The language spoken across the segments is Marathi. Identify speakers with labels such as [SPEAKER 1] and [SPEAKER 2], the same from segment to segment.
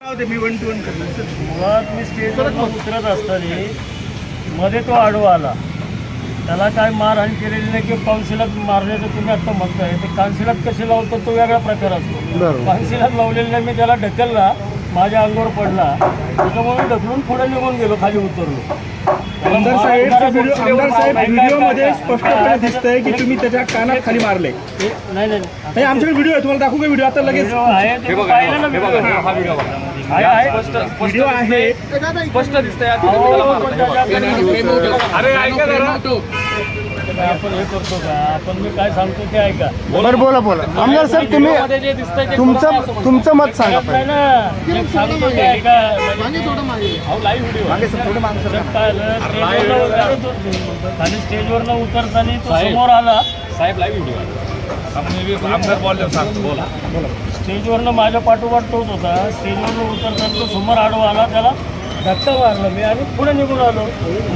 [SPEAKER 1] होते मी वन टू वन करणार. सर
[SPEAKER 2] मुळात मी स्टेजवर उतरत असताना मध्ये तो आडवा आला. त्याला काय मारहाण केलेली नाही की काउन्सिलात मारण्याचं तुम्ही आता म्हणताय. ते काउन्सिलात कसे लावतो तो वेगळा प्रकार असतो.
[SPEAKER 3] बरोबर.
[SPEAKER 2] काउन्सिलात लावलेलं नाही मी त्याला ढकलला माझ्या अंगावर पडला. त्याच्यामुळे ढकलून पुढे निघून गेलो खाली उतरलो.
[SPEAKER 1] आमदार साहेब आमदार व्हिडिओमध्ये. स्पष्टपणे दिसतंय की तुम्ही त्याच्या कानात खाली मारले.
[SPEAKER 2] नाही नाही
[SPEAKER 1] नाही. आमच्याकडे व्हिडिओ आहे तुम्हाला दाखवू का व्हिडिओ आता लगेच
[SPEAKER 2] व्हिडिओ आहे.
[SPEAKER 4] स्पष्ट दिसतंय
[SPEAKER 2] त्याच्याकडे
[SPEAKER 4] अरे ऐका जरा.
[SPEAKER 2] आपण हे करतो का? आपण मी काय सांगतो ते ऐका.
[SPEAKER 3] बरं बोला बोला. आमदार साहेब तुम्ही
[SPEAKER 4] मध्ये जे दिसतंय ते
[SPEAKER 3] तुमचं तुमचं मत सांगा
[SPEAKER 2] नाही ना जे सांगतो ते ऐका.
[SPEAKER 4] अहो लाईव्ह व्हिडिओ
[SPEAKER 2] जर काय झालं, स्टेजवरनं उतरत. होतो. खाली स्टेजवरनं उतरताना तो
[SPEAKER 4] साहेब.
[SPEAKER 2] समोर आला.
[SPEAKER 4] साहेब लाईव्ह व्हिडिओ आमदार बोलले सांगतो बोला.
[SPEAKER 2] स्टेजवरनं माझ्या पाठोपाठ तोच होता. स्टेजवरनं उतरताना तो समोर आडवा आला त्याला धक्का मारला मी आणि पुढे निघून आलो.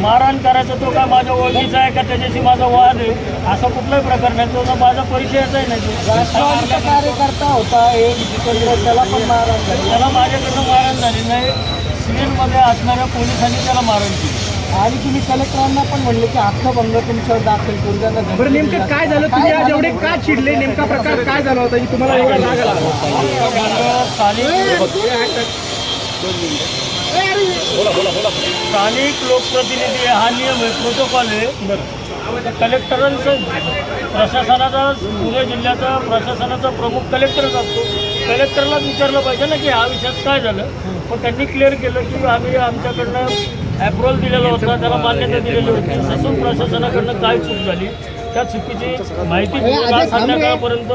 [SPEAKER 2] मारहाण करायचा तो काय माझ्या ओळखीचा आहे का? त्याच्याशी माझा वाद आहे. असा कुठलाही प्रकार नाही. तो माझा परिचयाचाही नाही. तो.
[SPEAKER 5] कार्यकर्ता होता. एक जितेंद्र त्याला पण मारहाण झाली.
[SPEAKER 2] त्याला माझ्याकडनं मारहाण झाली. नाही सिव्हिलमध्ये असणाऱ्या पोलिसांनी त्याला मारहाण केली.
[SPEAKER 5] आणि तुम्ही कलेक्टरांना पण म्हणले की हक्कभंग तुमच्यावर दाखल करून त्यांना
[SPEAKER 1] बरं नेमकं. काय झालं? तुम्ही आज एवढे का चिडले? नेमका प्रकार काय झाला होता की तुम्हाला एवढा राग आला?
[SPEAKER 2] स्थानिक स्थानिक लोकप्रतिनिधी हा नियम आहे प्रोटोकॉल आहे. कलेक्टरांचं प्रशासनाचा पुणे जिल्ह्याचा प्रशासनाचा प्रमुख कलेक्टरच असतो. कलेक्टरला विचारलं पाहिजे ना की हा विषयात काय झालं? पण त्यांनी क्लिअर केलं की आम्ही आमच्याकडनं अप्रुव्हल दिलेला होता त्याला मान्यता दिलेली होती. ससून प्रशासनाकडनं काय चूक झाली? त्या चुकीची माहिती संध्याकाळपर्यंत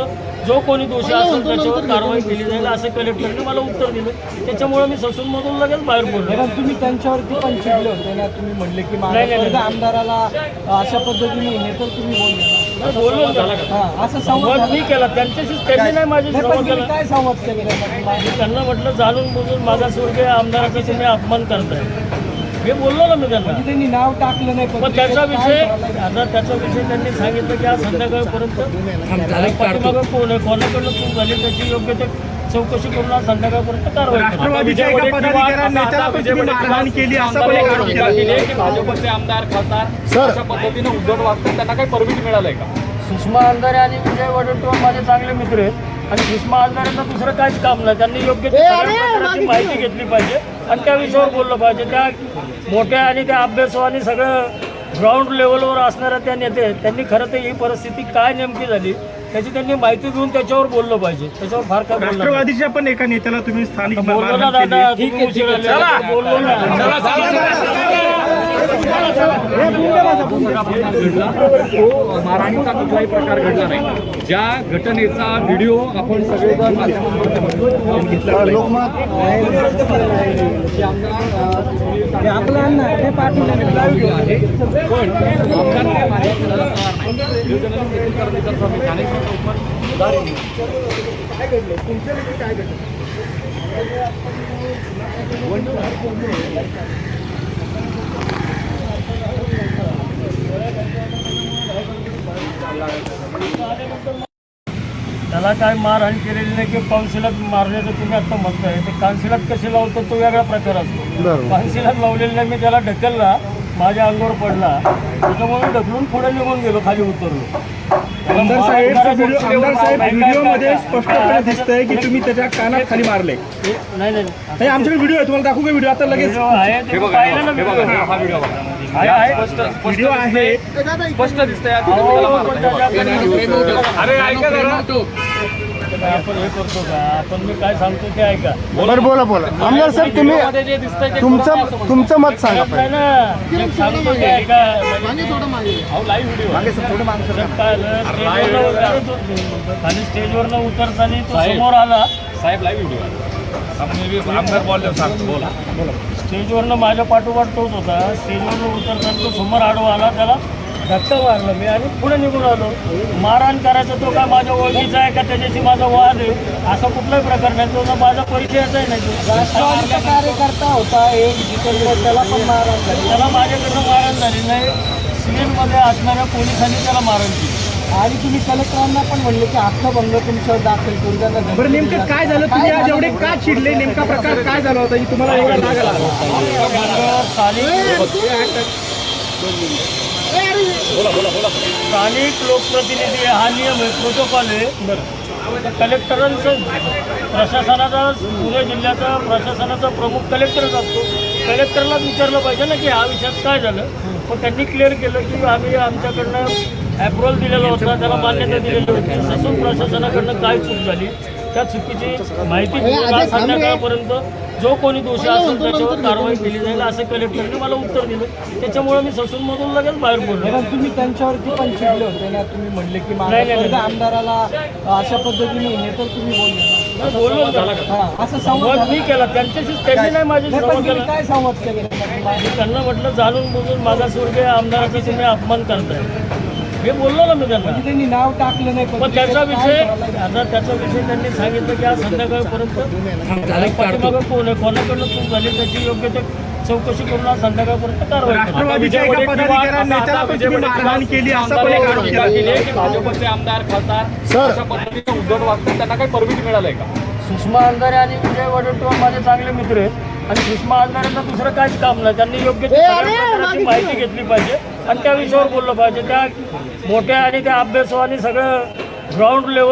[SPEAKER 2] जो कोणी दोषी असेल त्याच्यावर कारवाई केली जाईल असं कलेक्टरने मला उत्तर दिलं. त्याच्यामुळे मी ससूनमधून लगेच बाहेर पडलो.
[SPEAKER 5] तुम्ही त्यांच्यावरती पण चिडले होते ना? तुम्ही म्हणले की. आमदाराला अशा पद्धतीने हे तर तुम्ही बोलले.
[SPEAKER 2] नाही, बोललो ना. त्याला.
[SPEAKER 5] हा असं संवाद झाला.
[SPEAKER 2] मी केला. त्यांच्याशीच त्यांनी नाही
[SPEAKER 5] पण
[SPEAKER 2] संवाद केला.
[SPEAKER 5] काय संवाद केला?
[SPEAKER 2] त्यांना म्हटलं जाणून बुजून मागासवर्गीय आमदाराचा तुम्ही अपमान करताय. हे बोललो ना मी त्यांना.
[SPEAKER 5] त्यांनी नाव टाकलं नाही
[SPEAKER 2] पण. त्याचा विषय? आता त्याचा विषय त्यांनी सांगितलं की आज संध्याकाळपर्यंत पाठीमागं कोण आहे? कोणाकडनं चूक झाली? त्याची योग्य ते चौकशी करून आज संध्याकाळपर्यंत कारवाई
[SPEAKER 4] की भाजपचे आमदार खासदार
[SPEAKER 3] सर.
[SPEAKER 4] अशा पद्धतीने उद्धट वागतात त्यांना काही परमिट मिळालंय का?
[SPEAKER 2] सुषमा अंधारे आणि विजय वडेट्टीवार माझे चांगले मित्र आहेत. आणि सुषमा अंधारेंना दुसरं काहीच काम नाही. त्यांनी योग्य माहिती घेतली पाहिजे. आणि त्या विषयावर बोललं पाहिजे. त्या मोठ्या आणि त्या अभ्यासू आणि सगळं ग्राउंड लेवलवर असणाऱ्या त्या नेते आहेत त्यांनी खरं तर ही परिस्थिती काय नेमकी झाली त्याची त्यांनी माहिती घेऊन त्याच्यावर बोललं पाहिजे. त्याच्यावर फार काय.
[SPEAKER 1] राष्ट्रवादीच्या पण एका नेत्याला तुम्ही स्थानिक
[SPEAKER 2] बोललो ना दादा उशिरा आले. बोललो ना.
[SPEAKER 4] मारहाणीचा कुठलाही प्रकार घडला नाही. ज्या घटनेचा व्हिडिओ आपण सगळेजण घेतला
[SPEAKER 5] आहे,
[SPEAKER 4] पण काय घडलं मान्य करायला
[SPEAKER 2] त्याला काय मारहाण केलेली नाही की काउन्सिलात मारण्याचं तुम्ही आता म्हणताय. ते काउन्सिलात कसे लावतो तो वेगळा प्रकार असतो.
[SPEAKER 3] बरोबर.
[SPEAKER 2] काउन्सिलात लावलेलं नाही मी त्याला ढकलला माझ्या अंगावर पडला. त्याच्यामुळे ढकलून पुढे निघून गेलो खाली उतरलो.
[SPEAKER 1] आमदार साहेब आमदार साहेब व्हिडिओमध्ये. स्पष्टपणे दिसतंय की तुम्ही त्याच्या कानात खाली मारले.
[SPEAKER 2] नाही नाही
[SPEAKER 1] नाही. आमच्याकडे व्हिडिओ आहे तुम्हाला दाखवू का व्हिडिओ? आता लगेच
[SPEAKER 2] व्हिडिओ आहे
[SPEAKER 4] हे हा स्पष्ट दिसतंय. अरे ऐका
[SPEAKER 2] आपण हे करतो का? आपण मी काय सांगतो ते ऐका.
[SPEAKER 3] बरं बोला. बोला आमदार साहेब तुम्ही
[SPEAKER 4] मध्ये जे दिसतंय ते
[SPEAKER 3] तुमचं तुमचं मत सांगा
[SPEAKER 2] नाही ना. जे सांगतो ते ऐका.
[SPEAKER 4] अहो लाईव्ह व्हिडिओ
[SPEAKER 2] जर काय झालं, स्टेजवरनं उतरत उतरताना तो
[SPEAKER 4] साहेब.
[SPEAKER 2] समोर आला.
[SPEAKER 4] साहेब लाईव्ह व्हिडिओ आमदार बोलले सांगतो बोला.
[SPEAKER 2] स्टेजवरनं माझ्या पाठोपाठ तोच होता. स्टेजवरनं उतरताना तो समोर आडवा आला. त्याला धक्का मारला मी आणि पुढे निघून आलो. मारहाण करायचा तो काय माझ्या ओळखीचा आहे का? त्याच्याशी माझा वाद आहे. असा कुठलाही प्रकार नाही. तो माझा परिचयाचाही नाही.
[SPEAKER 5] कार्यकर्ता होता एक जितेंद्र त्याला पण मारहाण झाली.
[SPEAKER 2] त्याला माझ्याकडनं मारहाण झाली नाही. सिव्हिलमध्ये असणाऱ्या पोलिसांनी त्याला मारहाण केली.
[SPEAKER 5] आणि तुम्ही कलेक्टरांना पण म्हणले की हक्कभंग तुमच्यावर दाखल करू त्यांना
[SPEAKER 1] बरं नेमकं काय. झालं? तुम्ही आज एवढे का चिडले? नेमका प्रकार काय झाला होता? की तुम्हाला एवढा राग आला
[SPEAKER 2] स्थानिक लोकप्रतिनिधी हा नियम आहे प्रोटोकॉल आहे. कलेक्टरांचं प्रशासनाचा पुणे जिल्ह्याचा प्रशासनाचा प्रमुख कलेक्टरच असतो कलेक्टरलाच विचारलं पाहिजे ना की हा विषयात काय झालं. पण त्यांनी क्लिअर केलं की आम्ही आमच्याकडनं अप्रुव्हल दिलेलं होतं त्याला मान्यता दिलेली होती. ससून प्रशासनाकडनं काय चूक झाली त्या चुकीची माहिती संध्याकाळपर्यंत जो कोणी दोषी असेल त्याच्यावर कारवाई केली जाईल असं कलेक्टरने मला उत्तर दिलं. त्याच्यामुळे मी ससूनमधून लगेच बाहेर पडलो.
[SPEAKER 5] तुम्ही त्यांच्यावरती पण चिडले होते ना? तुम्ही म्हणले की. आमदाराला अशा पद्धतीने हे तर तुम्ही बोलले. हा, असं संवाद
[SPEAKER 2] मी केला. त्यांच्याशी त्यांनी नाही माझी संवाद केला.
[SPEAKER 5] काय संवाद केला?
[SPEAKER 2] त्यांना म्हटलं जाणून बुजून मागासवर्गीय आमदाराचा तुम्ही अपमान करताय. हे बोललो ना मी त्यांना.
[SPEAKER 5] त्यांनी नाव टाकलं नाही
[SPEAKER 2] पण त्याचा विषय? आता त्याचा विषय त्यांनी सांगितलं की आज संध्याकाळपर्यंत पाठीमागं कोण आहे? कोणाकडनं चूक झाली? त्याची योग्य ते चौकशी करून आज संध्याकाळपर्यंत कारवाई
[SPEAKER 4] भाजपचे आमदार खासदार
[SPEAKER 3] सर.
[SPEAKER 4] अशा पद्धतीने उद्धव वागतात. त्यांना काही परमिट मिळालंय का?
[SPEAKER 2] सुषमा अंधारे आणि विजय वडेट्टीवार माझे चांगले मित्र आहेत. आणि सुषमा अंधारेंना दुसरं काहीच काम नाही. त्यांनी योग्य माहिती घेतली पाहिजे. आणि त्या विषयावर बोललं पाहिजे. त्या मोठ्या आणि त्या अभ्यासवानी सगळं ग्राउंड लेवल